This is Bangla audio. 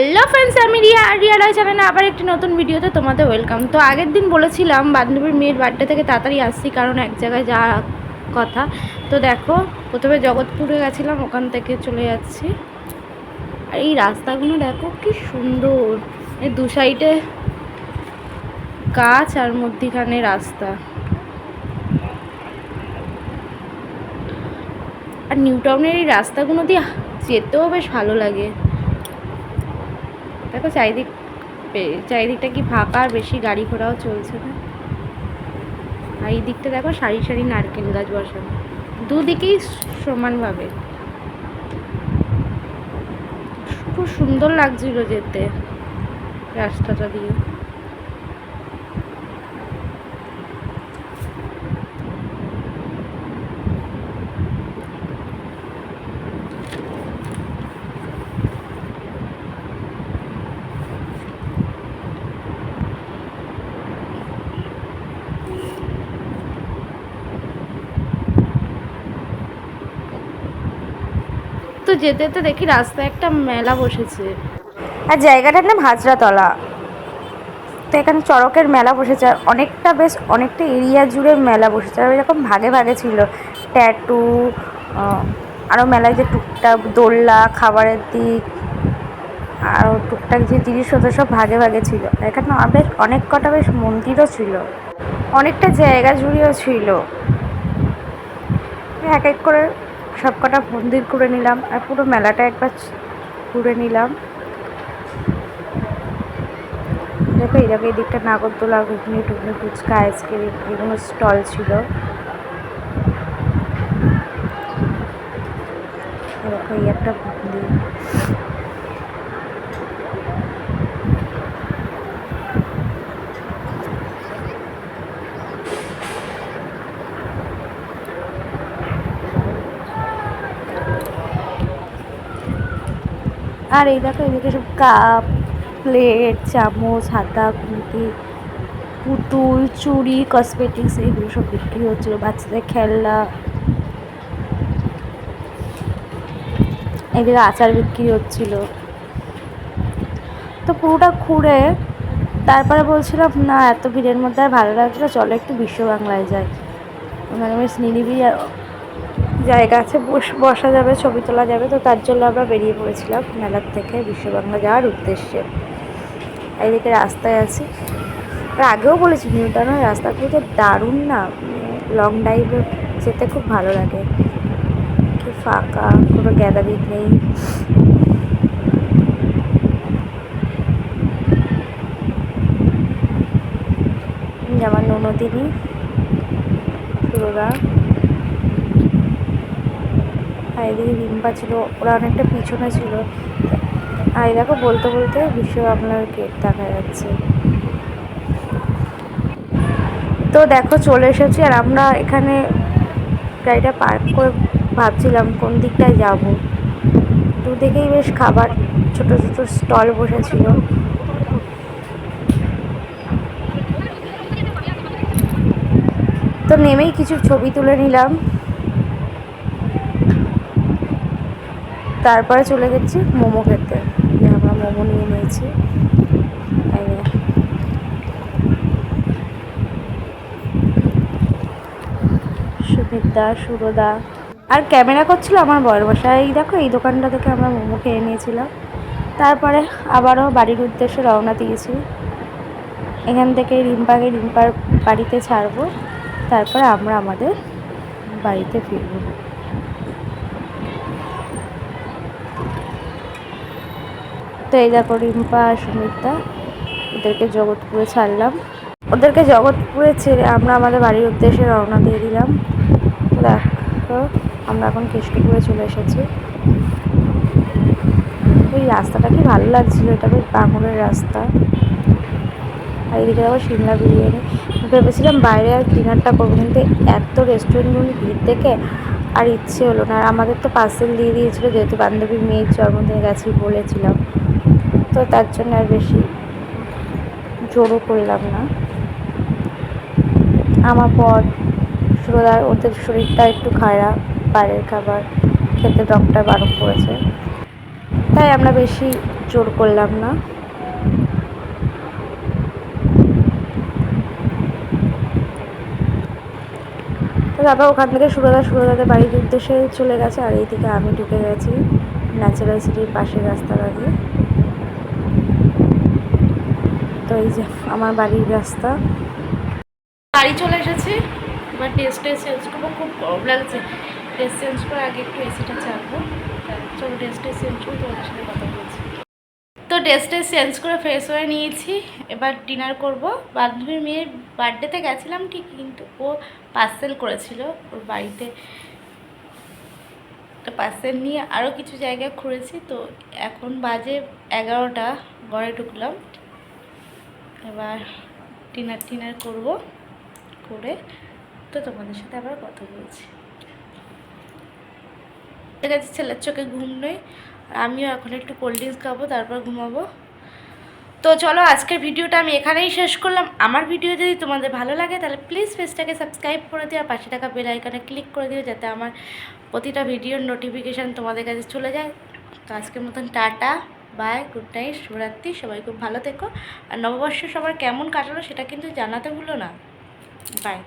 হ্যালো ফ্রেন্ডস আমি রিয়া। আর রিয়া রায় চ্যানেলে আবার একটি নতুন ভিডিওতে তোমাদের ওয়েলকাম তো আগের দিন বলেছিলাম বান্ধবীর মেয়ের বার্থডে থেকে তাড়াতাড়ি আসছি কারণ এক জায়গায় যাওয়া কথা। তো দেখো, প্রথমে জগৎপুরে গেছিলাম, ওখান থেকে চলে যাচ্ছি। আর এই রাস্তাগুলো দেখো কি সুন্দর। এই দু সাইডে গাছ আর মধ্যিখানে রাস্তা। আর নিউ টাউনের এই রাস্তাগুলো দিয়ে যেতেও বেশ ভালো লাগে। দেখো চারিদিক চারিদিকটা কি ফাঁকা আর বেশি গাড়ি ঘোড়াও চলছে না? আর এই দিকটা দেখো সারি সারি নারকেল গাছ বসানো। দুদিকেই সমানভাবে। খুব সুন্দর লাগছিল যেতে রাস্তাটা দিয়ে। তো যেতে যেতে দেখি রাস্তায় একটা মেলা বসেছে। আর জায়গাটার নাম হাজরাতলা। তো এখানে চড়কের মেলা বসেছে আর অনেকটা বেশ অনেকটা এরিয়া জুড়ে মেলা বসেছে। আর এরকম ভাগে ভাগে ছিল। ট্যাটু আরও মেলায় যে টুকটাক দোলনা, খাবারের দিক আরও টুকটাক যে জিনিস হতো সব ভাগে ভাগে ছিল। এখানে বেশ অনেক কটা বেশ মন্দিরও ছিল। অনেকটা জায়গা জুড়েও ছিল। এক এক করে সব কটা মন্দির করে নিলাম আর পুরো মেলাটা একবার ঘুরে নিলাম। দেখো, এই দেখো, এই দিকটা নাগরদোলা, ঘুগনি, টুগনি, ফুচকা, আইসক্রিম, এগুলো স্টল ছিল। দেখো এই একটা মন্দির আর এই দেখো, এদিকে সব কাপ, প্লেট, চামচ, হাতা খুন্তি পুতুল, চুড়ি কসমেটিক্স এগুলো সব বিক্রি হচ্ছিল বাচ্চাদের খেলনা। এদিকে আচার বিক্রি হচ্ছিল। তো পুরোটা ঘুরে তারপরে বলছিলাম, না, এত ভিড়ের মধ্যে আর ভালো লাগছে না, চলো একটু বিশ্ব বাংলায় যাই। মানে বেশ নিরিবিলি জায়গা আছে, বস- যাবে, ছবি তোলা যাবে, তো তার জন্য আমরা বেরিয়ে পড়েছিলাম মেলার থেকে বিশ্ব বাংলা যাওয়ার উদ্দেশ্যে। এইদিকে রাস্তায় আছি। আর আগেও বলেছি নিউ টাউনের রাস্তাগুলো যে দারুণ না লং ড্রাইভে যেতে খুব ভালো লাগে। কি ফাঁকা, কোনো গ্যাদারিং নেই। যেমন ননদিনী সুরদা আর এদিকে রিম্পা ছিল, ওরা অনেকটা পিছনে ছিল। আর দেখো, বলতে বলতে বিশ্ব আপনার গেট দেখা যাচ্ছে। তো দেখো, চলে এসেছি আর আমরা এখানে গাড়িটা পার্ক করে ভাবছিলাম কোন দিকটায় যাব। দুদিকেই বেশ খাবার, ছোট ছোট স্টল বসেছিল। তো নেমেই কিছু ছবি তুলে নিলাম। তারপরে চলে গেছি মোমো খেতে। আমরা মোমো নিয়ে নিয়েছি। যে। সুরদা। আর ক্যামেরা করছিল আমার বড় বসা এই দেখো, এই দোকানটা থেকে আমরা মোমো খেয়ে নিয়েছিলাম। তারপরে আবারও বাড়ির উদ্দেশ্যে রওনা দিয়েছি। এখান থেকে রিম্পাকে রিম্পার বাড়িতে ছাড়বো। তারপর আমরা আমাদের বাড়িতে ফিরবো। তো এই দেখো রিম্পা আর সুমিতা, ওদেরকে জগৎপুরে ছাড়লাম। ওদেরকে জগৎপুরে ছেড়ে আমরা আমাদের বাড়ির উদ্দেশ্যে রওনা দিয়ে দিলাম। দেখো আমরা এখন কেষ্টপুরে চলে এসেছি। ওই রাস্তাটা কি ভালো লাগছিল, এটা বেশ বাঙুরের রাস্তা। আর এদিকে আবার সিমলা বিরিয়ানি। ভেবেছিলাম বাইরে আর ডিনারটা করব, কিন্তু এত রেস্টুরেন্টগুলো ভিড় দেখে আর ইচ্ছে হলো না। আর আমাদের তো পার্সেল দিয়ে দিয়েছিলো, যেহেতু বান্ধবীর মেয়ের জন্মদিনে গেছি বলেছিলাম। তো তার জন্য আর বেশি জোরও করলাম না। আমার পর সুরদার, ওদের শরীরটা একটু খারাপ, বাইরের খাবার খেতে ডক্টর বারণ করেছে। তাই আমরা বেশি জোর করলাম না। তারপর ওখান থেকে সুরদা সুরদাদের বাড়ির উদ্দেশ্যে চলে গেছে আর এই দিকে আমি ঢুকে গেছি ন্যাচারাল সিটির পাশের রাস্তা দিয়ে। তো এই যে আমার বাড়ির রাস্তা। বাড়ি চলে এসেছি, এবার ড্রেসটা চেঞ্জ করব, খুব গরম লাগছে। ড্রেস চেঞ্জ করে আগে একটু এসিটা চাপবো চলো ড্রেসটা চেঞ্জ করে, তোমাদের সাথে কথা বলছি। তো ড্রেসটা চেঞ্জ করে ফ্রেশ হয়ে নিয়েছি, এবার ডিনার করব। বান্ধবীর মেয়ের বার্থডেতে গেছিলাম ঠিক, কিন্তু ও পার্সেল করেছিল ওর বাড়িতে। তো পার্সেল নিয়ে আরও কিছু জায়গা ঘুরেছি, তো এখন বাজে এগারোটা, ঘরে ঢুকলাম। এবার ডিনার টিনার করব, করে তো তোমাদের সাথে আবার কথা বলছি। ঠিক আছে ছেলের চোখে ঘুম নেই, আর আমিও এখন একটু কোল্ড ড্রিঙ্কস খাব, তারপর ঘুমাবো। তো চলো আজকের ভিডিওটা আমি এখানেই শেষ করলাম। আমার ভিডিও যদি তোমাদের ভালো লাগে, তাহলে প্লিজ পেজটাকে সাবস্ক্রাইব করে দিও, আর পাশে থাকা বেল আইকনে ক্লিক করে দিও, যাতে আমার প্রতিটা ভিডিওর নোটিফিকেশান তোমাদের কাছে চলে যায়। তো আজকের মতন টাটা। বাই গুড নাইট শুভরাত্রি, সবাই খুব ভালো থেকো। আর নববর্ষ সবার কেমন কাটালো সেটা কিন্তু জানাতে ভুলো না। বাই